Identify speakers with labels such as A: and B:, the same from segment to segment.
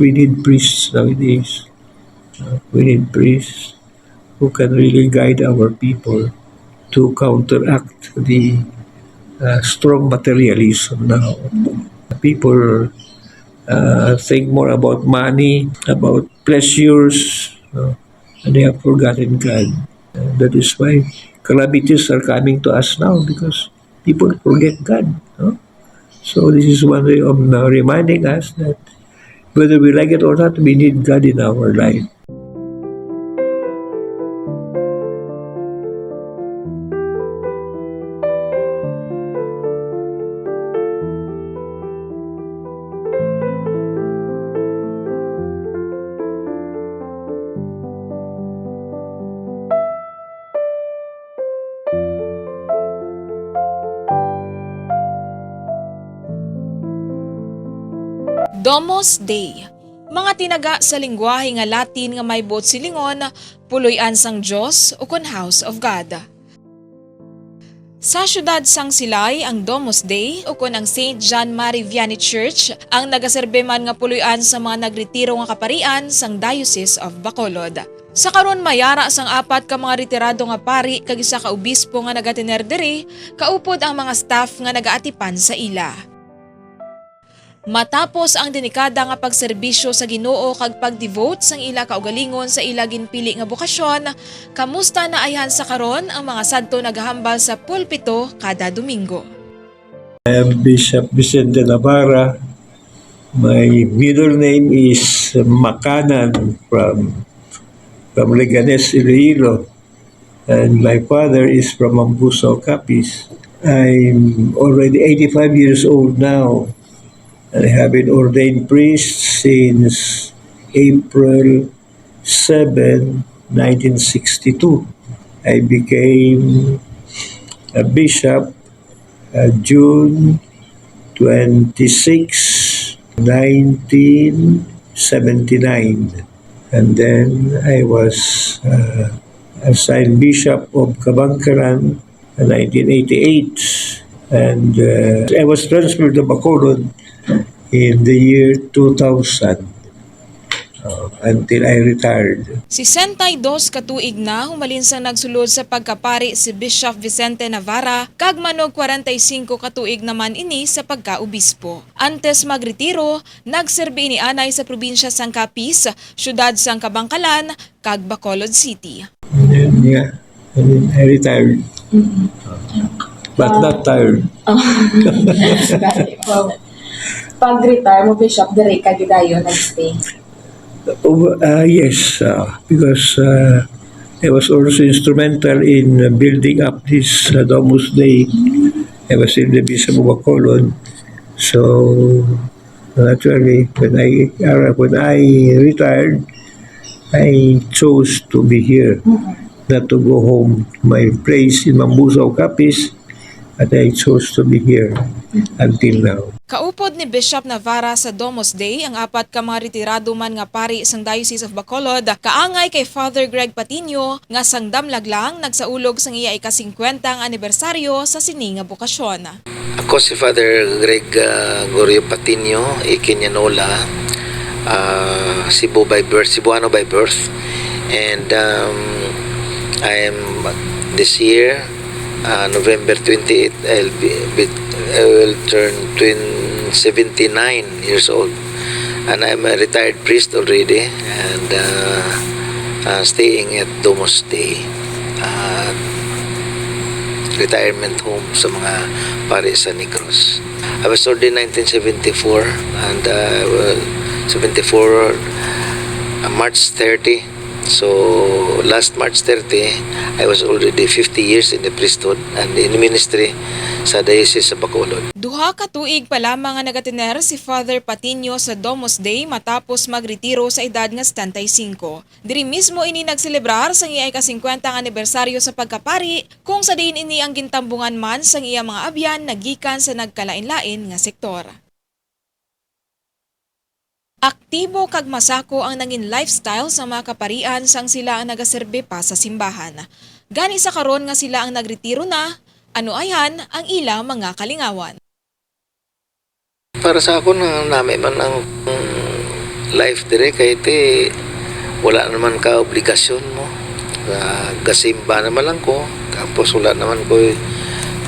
A: we need priests nowadays. Uh, we need priests who can really guide our people to counteract the uh, strong materialism now. People uh, think more about money, about pleasures, uh, and they have forgotten God. Uh, that is why calamities are coming to us now because people forget God. no? So this is one way of reminding us that whether we like it or not, we need God in our life.
B: Domos Day. Mga tinaga sa lingwahe nga Latin nga may bot silingon, puloy-an sang Dios ukon House of God. Sa syudad sang Silay, ang Domus Day ukon ang St. John Mary Vianney Church ang nagaserbe man nga puloy-an sa mga nagretiro nga kaparian sang Diocese of Bacolod. Sa karon mayara sang apat ka mga retirado nga pari kag isa ka obispo nga nagatiner diri, kaupod ang mga staff nga nagaatipan sa ila. Matapos ang delikada nga pagserbisyo sa Ginoo kag pag-devote sang ila kaugalingon sa ila ginpili nga bukasyon, kamusta na ayhan sa karon ang mga sadto nagahambal sa pulpito kada Domingo.
A: I am Bishop Vicente Navarra. My middle name is Makanan from from Leganes, Iloilo. And my father is from Ambuso, Capiz. I'm already 85 years old now. I have been ordained priest since April 7, 1962. I became a bishop uh, June 26, 1979. And then I was uh, assigned Bishop of Kabangkaran in 1988. And uh, I was transferred to Bacolod in the year 2000 uh, until I retired.
B: Si Sentay Dos katuig na humalin sa nagsulod sa pagkapari si Bishop Vicente Navarra kag manog 45 katuig naman ini sa pagkaobispo. Antes magretiro, nagserbi ni anay sa probinsya sang Capiz, syudad sang Kabangkalan, kag Bacolod City.
A: And then, yeah, and then I retired. But not tired.
C: wow. Pag-retire mo, Bishop, dire ka gidayo nag-stay.
A: Oh, uh, yes, uh, because uh, I was also instrumental in building up this uh, Domus Day. I was in the Bishop of Bacolod. So, naturally, when I, uh, when I retired, I chose to be here, not to go home. My place in Mambuso, Capiz, but I chose to be here until now.
B: Kaupod ni Bishop Navarra sa Domos Day ang apat ka mga retirado man nga pari sang Diocese of Bacolod kaangay kay Father Greg Patino nga sang damlaglang nagsaulog sang iya ika-50 ang anibersaryo sa sini nga bukasyon.
D: Ako si Father Greg uh, Gorio Patino, Ikinyanola, uh, Cebu by birth, Cebuano by birth. And um, I am this year, uh, November 28, I'll be, be, I will turn twin 79 years old. And I'm a retired priest already and uh, uh, staying at Domus Day. Uh, retirement home sa mga pare sa Negros. I was ordained 1974 and uh, well, 74 uh, March 30. So last March 30, I was already 50 years in the priesthood and in ministry sa Diocese sa Bacolod.
B: Duha ka tuig pa lamang nga nagatiner si Father Patino sa Domos Day matapos magretiro sa edad nga 75. Diri mismo ini nagselebrar sang iya ka-50 ang anibersaryo sa pagkapari kung sa diin ini ang gintambungan man sang iya mga abyan nagikan sa nagkalain-lain nga sektor. Aktibo kag masako ang nangin lifestyle sa mga kaparian sang sila ang nagaserbe pa sa simbahan. Gani sa karon nga sila ang nagretiro na, ano ayan ang ilang mga kalingawan.
D: Para sa ako na namin man ang mm, life dire kay te wala naman ka obligasyon mo. Uh, gasimba naman lang ko. Tapos wala naman ko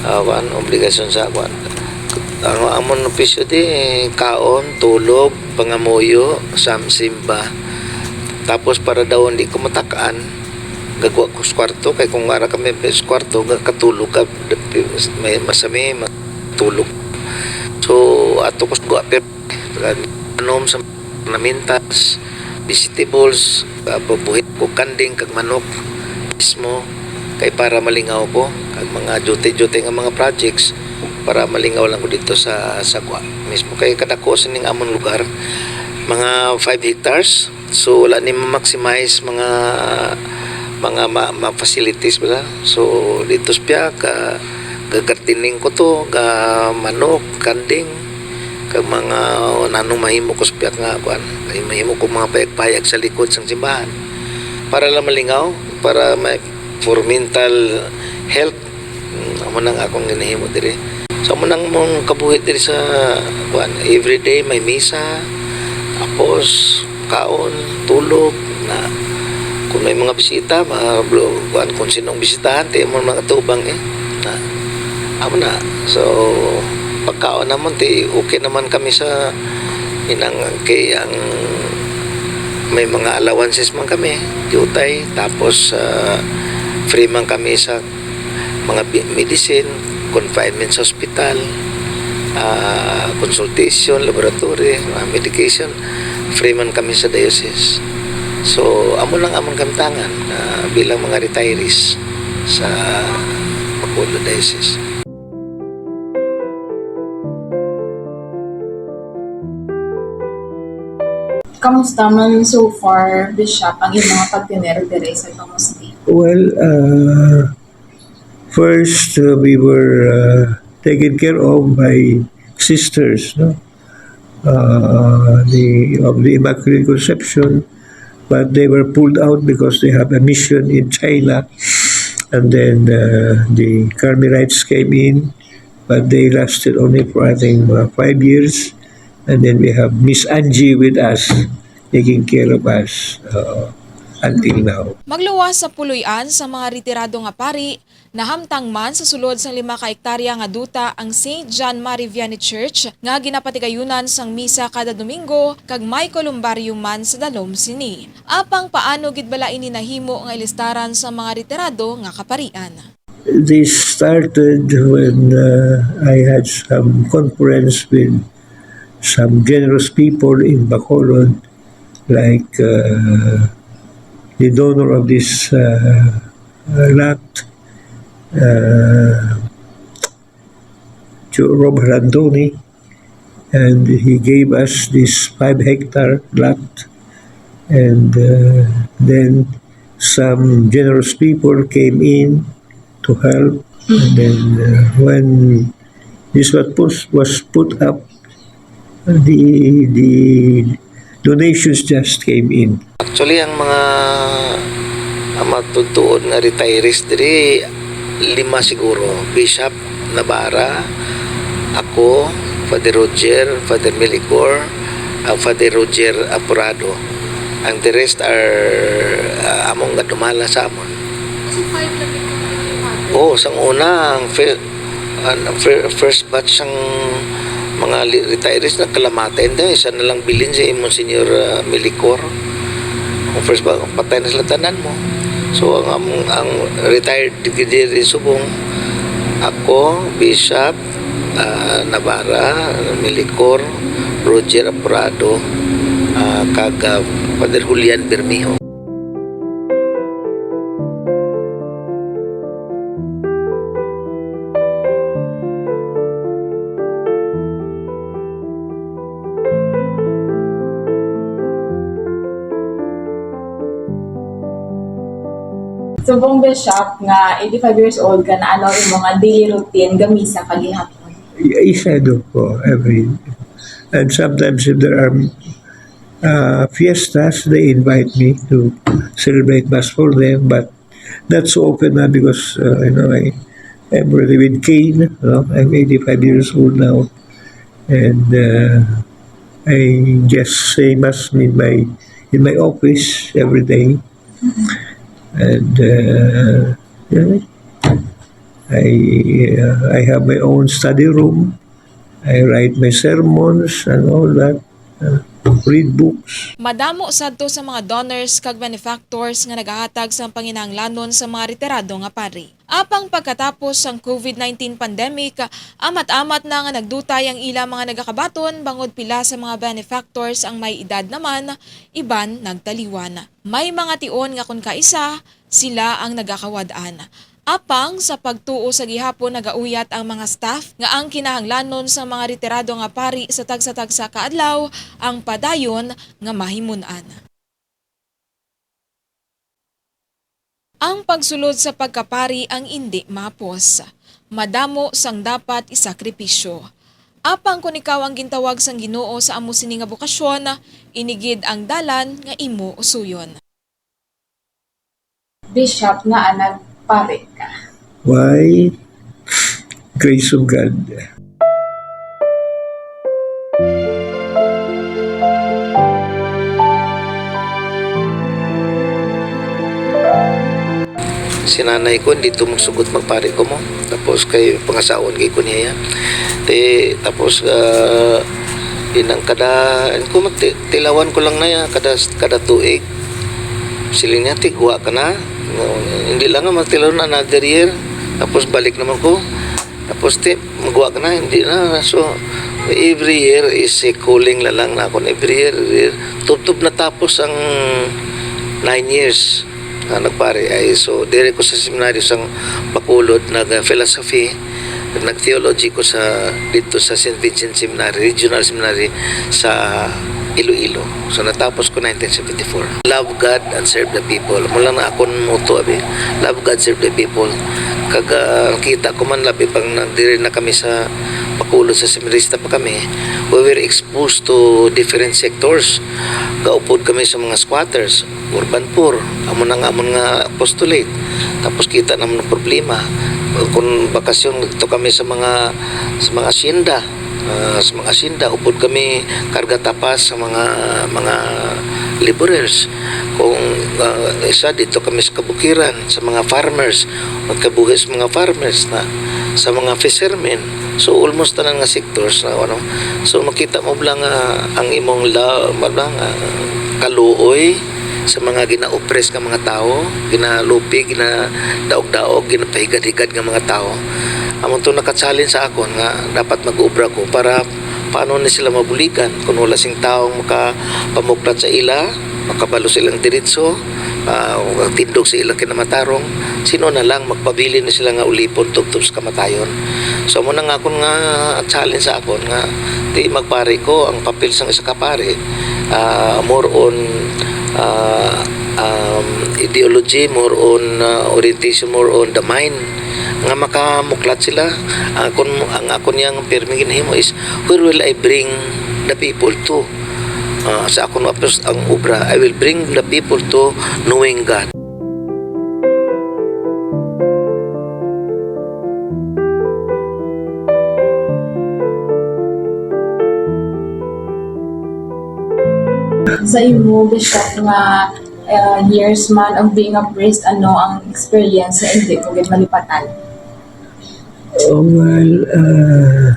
D: uh, kuan, obligasyon sa kuan. Ang amon opisyo di kaon, tulog, pangamuyo, samsimba. Tapos para daw hindi ko matakaan, gagawa ko kwarto kay kung ara kami sa kwarto katulog ka may masami matulog so ato ko sa pero anom sa namintas vegetables pabuhit ko kanding kag manok mismo kay para malingaw ko kag mga duty-duty nga mga projects para malingaw lang ko dito sa sa kwa mismo. Kay kadako sa ning amon lugar mga 5 hectares. So wala ni ma-maximize mga mga ma, ma facilities ba so dito sa ka gagartining ko to ga manok kanding kag mga nanong mahimo ko sa nga kuan kay mahimo ko mga payag-payag sa likod sang simbahan. Para lang malingaw para may for mental health. Mm, amo nang akong ginahimo diri so amo nang mong kabuhit diri sa kuan everyday may misa tapos kaon tulog na kung may mga bisita, mga kuan kung sinong bisitahan, ti mo mga tubang eh. Na, amo na. So, pagkaon naman, ti okay naman kami sa inang kay ang may mga allowances man kami, diutay, tapos uh, free man kami sa mga medicine, confinement sa hospital, uh, consultation, laboratory, mga medication, free man kami sa diocese. So, amo lang among kamtangan na bilang mga retirees sa Bacolod Diocese.
C: Kamusta man so far, Bishop, ang iyong mga pagtinero dire sa Domus Day?
A: Well, uh, first uh, we were uh, taken care of by sisters, no? Uh, the of the Immaculate Conception, but they were pulled out because they have a mission in China, and then uh, the Carmelites came in, but they lasted only for I think uh, five years, and then we have Miss Angie with us, taking care of us uh, until now.
B: Magluwas sa puloy-an sa mga retirado nga pari, nahamtang man sa sulod sang lima ka hektarya nga duta ang St. John Mary Vianney Church nga ginapatigayunan sang misa kada Domingo kag may kolumbarium man sa dalom sini. Apang paano gid bala ini nahimo nga ilistaran sa mga retirado nga kaparian.
A: This started when uh, I had some conference with some generous people in Bacolod, like uh, the donor of this uh, uh, lot, uh, Jo- Rob Randoni, and he gave us this five hectare lot, and uh, then some generous people came in to help. And then uh, when this was put, was put up, the the donations just came in.
D: Actually, ang mga ang matutuod nga retirees diri lima siguro. Bishop Navarra, ako, Father Roger, Father Melicor, ang Father Roger Apurado. Ang the rest are uh, among nga dumala sa amon. Oo, sang una, ang fir- ang fir- first batch ang mga retirees na kalamatin din. Isa na lang bilin si Monsignor uh, Melicor. Ang first batch, patay na sila tanan mo. So, ang, ang, ang retired din subong, ako, Bishop, uh, Navarra, Melicor, Roger Aprado, uh, kag uh, Father Julian Bermejo.
C: Subong Bishop nga 85 years old ka na ano yung mga daily routine gamisa kagihapon.
A: Isa do po every and sometimes if there are uh, fiestas they invite me to celebrate mass for them but not so often na because uh, you know I I'm already with Kane you know, I'm 85 years old now. And uh, I just same as in my in my office every day, and uh, yeah, I uh, I have my own study room. I write my sermons and all that. Uh, read books.
B: Madamo sadto sa mga donors kag benefactors nga nagahatag sa panginahanglanon sa mga retirado nga pari. Apang pagkatapos sang COVID-19 pandemic, amat-amat na nga nagdutay ang ila mga nagakabaton bangod pila sa mga benefactors ang may edad naman, iban nagtaliwan. May mga tion nga kun kaisa, sila ang nagakawadaan. Apang sa pagtuo sa gihapon nagauyat ang mga staff nga ang kinahanglanon sa mga retirado nga pari sa tagsa-tagsa kaadlaw ang padayon nga mahimunan. Ang pagsulod sa pagkapari ang indi mapos. Madamo sang dapat isakripisyo. Apang kung ikaw ang gintawag sang Ginoo sa amo sini nga bukasyon, inigid ang dalan nga imo usuyon.
C: Bishop nga anag pare ka.
A: Why? Grace of God.
D: sinanay ko dito mo sugot magpare ko mo tapos kay pangasaon kay ko niya te tapos uh, inang kada ko magti- tilawan ko lang na yan kada kada tuig siling niya tigwa ka na hindi lang nga magtilaw na another year tapos balik naman ko tapos te magwa ka na hindi na so every year is a cooling la lang na ako every year, year. tub-tub na tapos ang nine years na nagpare ay so dire ko sa seminaryo sang Bacolod nag philosophy nag-theology ko sa dito sa St. Vincent Seminary Regional Seminary sa Iloilo. So natapos ko 1974. Love God and serve the people. Mula na akong motto abi. Love God, serve the people. Kag uh, kita ko man labi pang nagdiri na kami sa Bacolod sa seminarista pa kami. We were exposed to different sectors. Gaupod kami sa mga squatters, urban poor, amon ang amon nga apostolate. Tapos kita naman ng problema. Kung bakasyon dito kami sa mga sa mga asyenda, Ah, sa mga asyenda upod kami karga tapas sa mga mga laborers. Kung ah, isa dito kami sa kabukiran sa mga farmers. Magkabuhi sa mga farmers na sa mga fishermen. So almost tanan nga sectors na ano. So makita mo lang nga ang imong la lang kaluoy sa mga gina-oppress nga mga tao, ginalupi, ginadaog-daog, ginapahigad-higad nga mga tao. Amon to nakatsalin sa akon nga dapat mag-ubra ko para paano ni sila mabuligan kung wala sing taong makapamuklat sa ila, makabalo silang diretso, uh, tindog sa ilang kinamatarong, sino na lang magpabili na sila nga ulipon tugtog sa kamatayon. So mo na nga akon nga challenge sa akon nga di magpare ko ang papel sang isa ka pare uh, more on uh, um, ideology, more on uh, orientation, more on the mind nga makamuklat sila. Ang akon ang akon yang pirming ginhimo is where will I bring the people to? Uh, sa akon apos ang obra I will bring the people to knowing God.
C: Sa imo, Bishop, nga uh, years man of being a priest, ano ang experience na hindi mo gid malipatan?
A: Well, uh,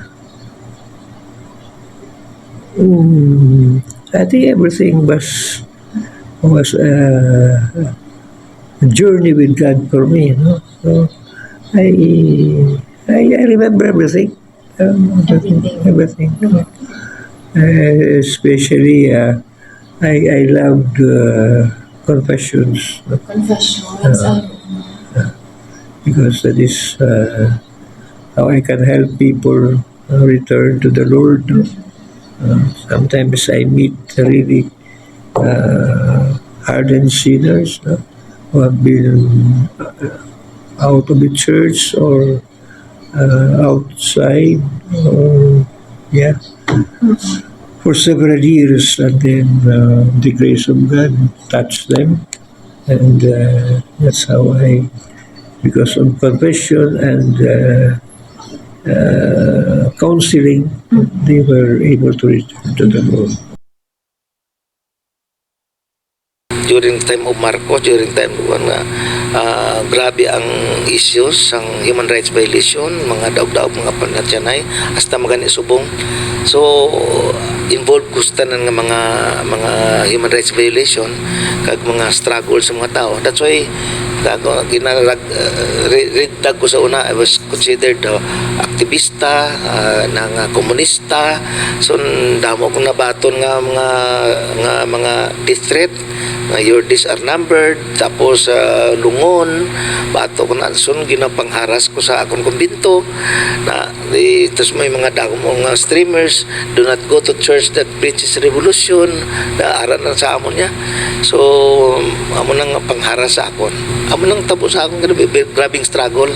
A: mm, I think everything was was uh, a journey with God for me. No? So I, I I remember everything. Um,
C: Everything.
A: Everything. Uh, especially, uh, I I loved uh, confessions. no?
C: Confessions,
A: Uh,
C: ano,
A: because that is uh, how I can help people uh, return to the Lord. Uh, sometimes I meet really uh, hardened sinners who have been uh, out of the church or uh, outside or yeah for several years and then the grace of God touched them and that's how I because of confession and uh, uh, counseling, they were able to return to the Lord.
D: during time of Marcos, during time of ah, grabe ang issues ang human rights violation, mga daog-daog mga panatyanay, hasta magani subong. So involved kustanan nga mga mga human rights violation kag mga struggle sa mga tao. That's why ako ginarag uh, read tag ko sa una I was considered uh, aktivista uh, na nga komunista. So damo kong nabaton nga mga nga mga threat nga your days are numbered tapos uh, lungon. Bato ko na sun ginapangharas ko sa akong kumbinto. Na di, tapos may mga dagong mga streamers do not go to church that preaches revolution. Na aral na sa amon niya. So amo nang pangharas sa akon. Amo nang tabo sa akong grabing struggle.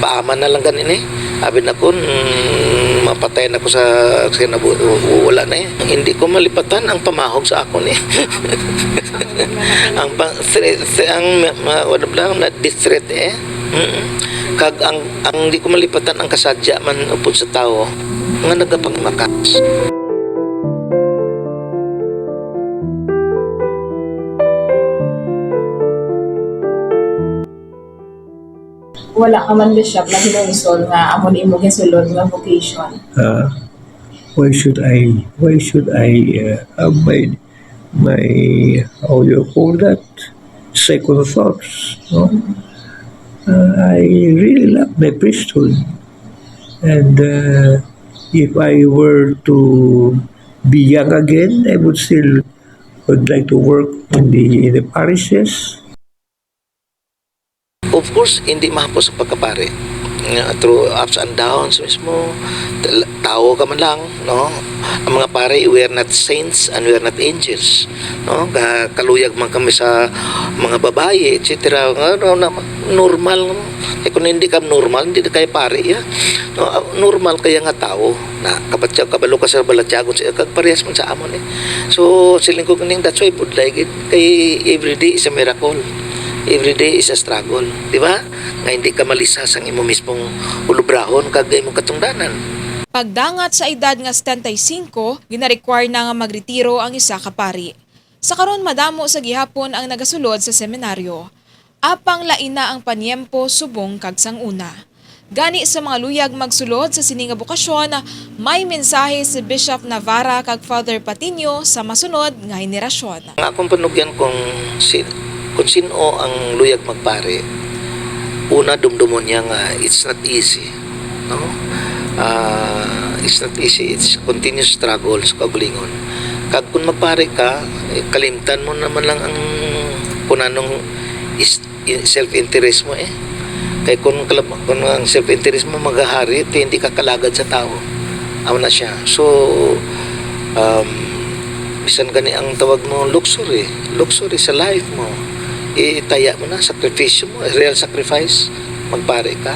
D: Paaman na lang ganini abi na kun mm, mapatay na ko sa sinabu wala na eh. Hindi ko malipatan ang pamahog sa akon eh ang pang threat, ang wala lang na threat eh. Mm. kag ang ang di ko malipatan ang kasadya man upod sa tao nga nagapangmakas
C: Wala ka man bishop na hinungsol nga amo ni mo gisulod nga vocation.
A: uh, why should I why should I uh, have my my how you call that? Second thoughts no? Uh, I really love my priesthood. And uh, if I were to be young again I would still would like to work in the in the parishes
D: of course hindi mahapos sa pagkapare. Through ups and downs mismo tao ka man lang no? Ang mga pare we are not saints and we are not angels no? Ka- kaluyag man kami sa mga babae etc no, na, normal. Eh kung hindi ka normal hindi na kay pare ya. No, ah, normal kaya nga tao na kabatya kabalo ka sa balatyagon sa kag parehas man sa amon eh. So siling ko kaning that's why budlay kay every day is a miracle every day is a struggle, di ba? Nga hindi ka malisas ang imo mismong ulubrahon kag imong katungdanan.
B: Pagdangat sa edad nga 75, gina-require na nga magretiro ang isa ka pari. Sa karon madamo sa gihapon ang nagasulod sa seminaryo. Apang lain na ang panyempo subong kag sanguna. Gani sa mga luyag magsulod sa sininga bukasyon, may mensahe si Bishop Navarra kag Father Patino sa masunod nga henerasyon.
D: Ang akong panugyan kung sin kung sino ang luyag magpare, una dumdumon niya nga it's not easy. No? Ah, it's not easy. It's continuous struggle sa kagulingon. Kag kung magpare ka, eh, kalimtan mo naman lang ang kunanong self-interest mo eh. Kaya kung, kung ang self-interest mo maghahari, hindi ka kalagad sa tao. Amo na siya. So, um, bisan gani ang tawag mo luxury. Luxury sa life mo. Itaya mo na, sakripisyo mo, real sacrifice. Magpare ka.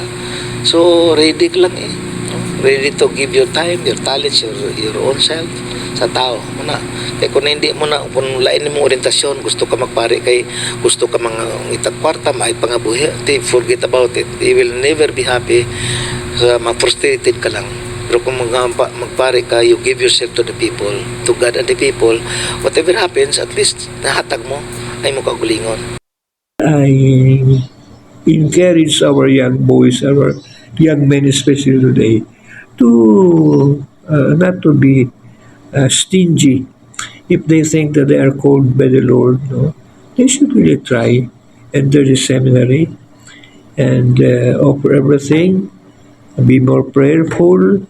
D: So, ready ka lang eh. Ready to give your time, your talents, your, your own self sa tao mo na. Kaya kung hindi mo na, kung lain mo orientasyon, gusto ka magpare kay, gusto ka mga itag kwarta, may pangabuhi, forget about it. They will never be happy. So, ma-frustrated ka lang. Pero kung mag, magpare ka, you give yourself to the people, to God and the people, whatever happens, at least nahatag mo ay mo kagulingon.
A: I encourage our young boys, our young men especially today, to uh, not to be uh, stingy. If they think that they are called by the Lord, no, they should really try enter the seminary and uh, offer everything, be more prayerful,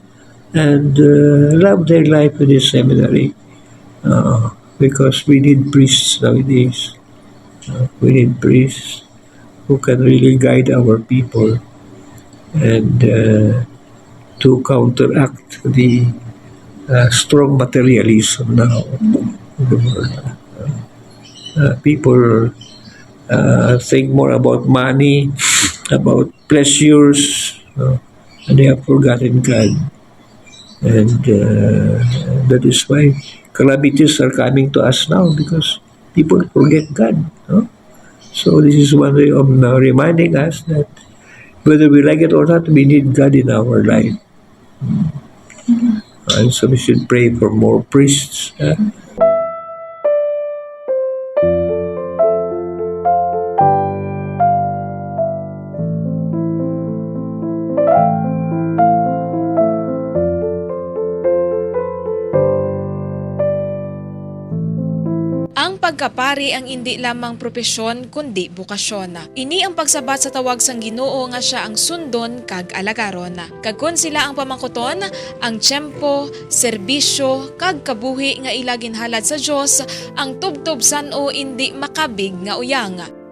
A: and uh, love their life in the seminary. Uh, because we need priests nowadays. We need priests who can really guide our people and uh, to counteract the uh, strong materialism now. Uh, people uh, think more about money, about pleasures, and they have forgotten God. And uh, that is why calamities are coming to us now because people forget God. No? So this is one way of now reminding us that whether we like it or not, we need God in our life. And so we should pray for more priests. uh,
B: pagkapari ang hindi lamang propesyon kundi bukasyon. Ini ang pagsabat sa tawag sang Ginoo nga siya ang sundon kag alagaron. Kag kun sila ang pamangkuton, ang tiyempo, serbisyo kag kabuhi nga ila ginhalad sa Dios, ang tubtob san-o hindi makabig nga uyang.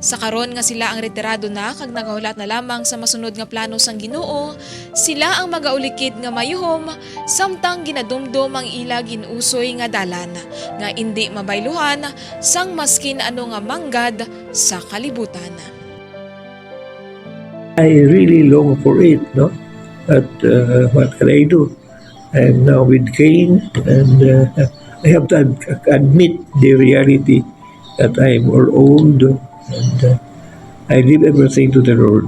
B: Sa karon nga sila ang retirado na kag nagahulat na lamang sa masunod nga plano sang Ginoo, sila ang magaulikid nga mayuhom samtang ginadumdum ang ila ginusoy nga dalan nga indi mabayluhan sang maskin ano nga manggad sa kalibutan.
A: I really long for it, no? But uh, what can I do? I'm now with Cain, and uh, I have to ad- admit the reality that I'm old, and I leave everything to the Lord.